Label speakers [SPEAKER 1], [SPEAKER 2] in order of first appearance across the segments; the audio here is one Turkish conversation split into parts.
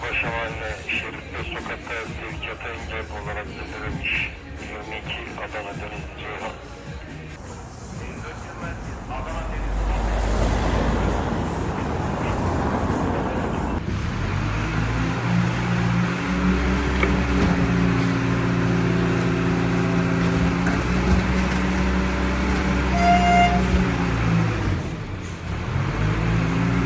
[SPEAKER 1] Paşa Mahalle şeritte sokakta tehlikata engel olarak bildirilmiş 22 Adana Deniz Ceyhan.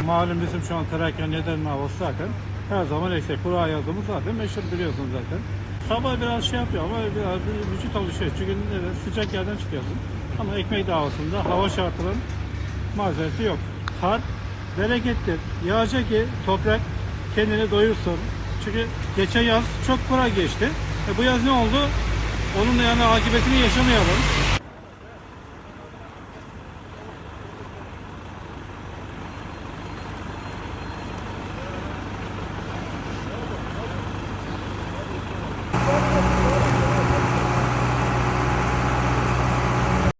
[SPEAKER 2] Malum bizim şu an Trakya neden havası akın her zaman eksik. Kura yazımız zaten meşhur biliyorsunuz zaten. Sabah biraz şey yapıyor ama biraz bir vücut alışıyor. Çünkü evet, sıcak yerden çıkıyorsun. Ama ekmek davasında hava şartlarının mazereti yok. Kar berekettir. Yağacak ki toprak kendini doyursun. Çünkü geçen yaz çok kura geçti. E bu yaz ne oldu? Onun yani akıbetini yaşamayalım.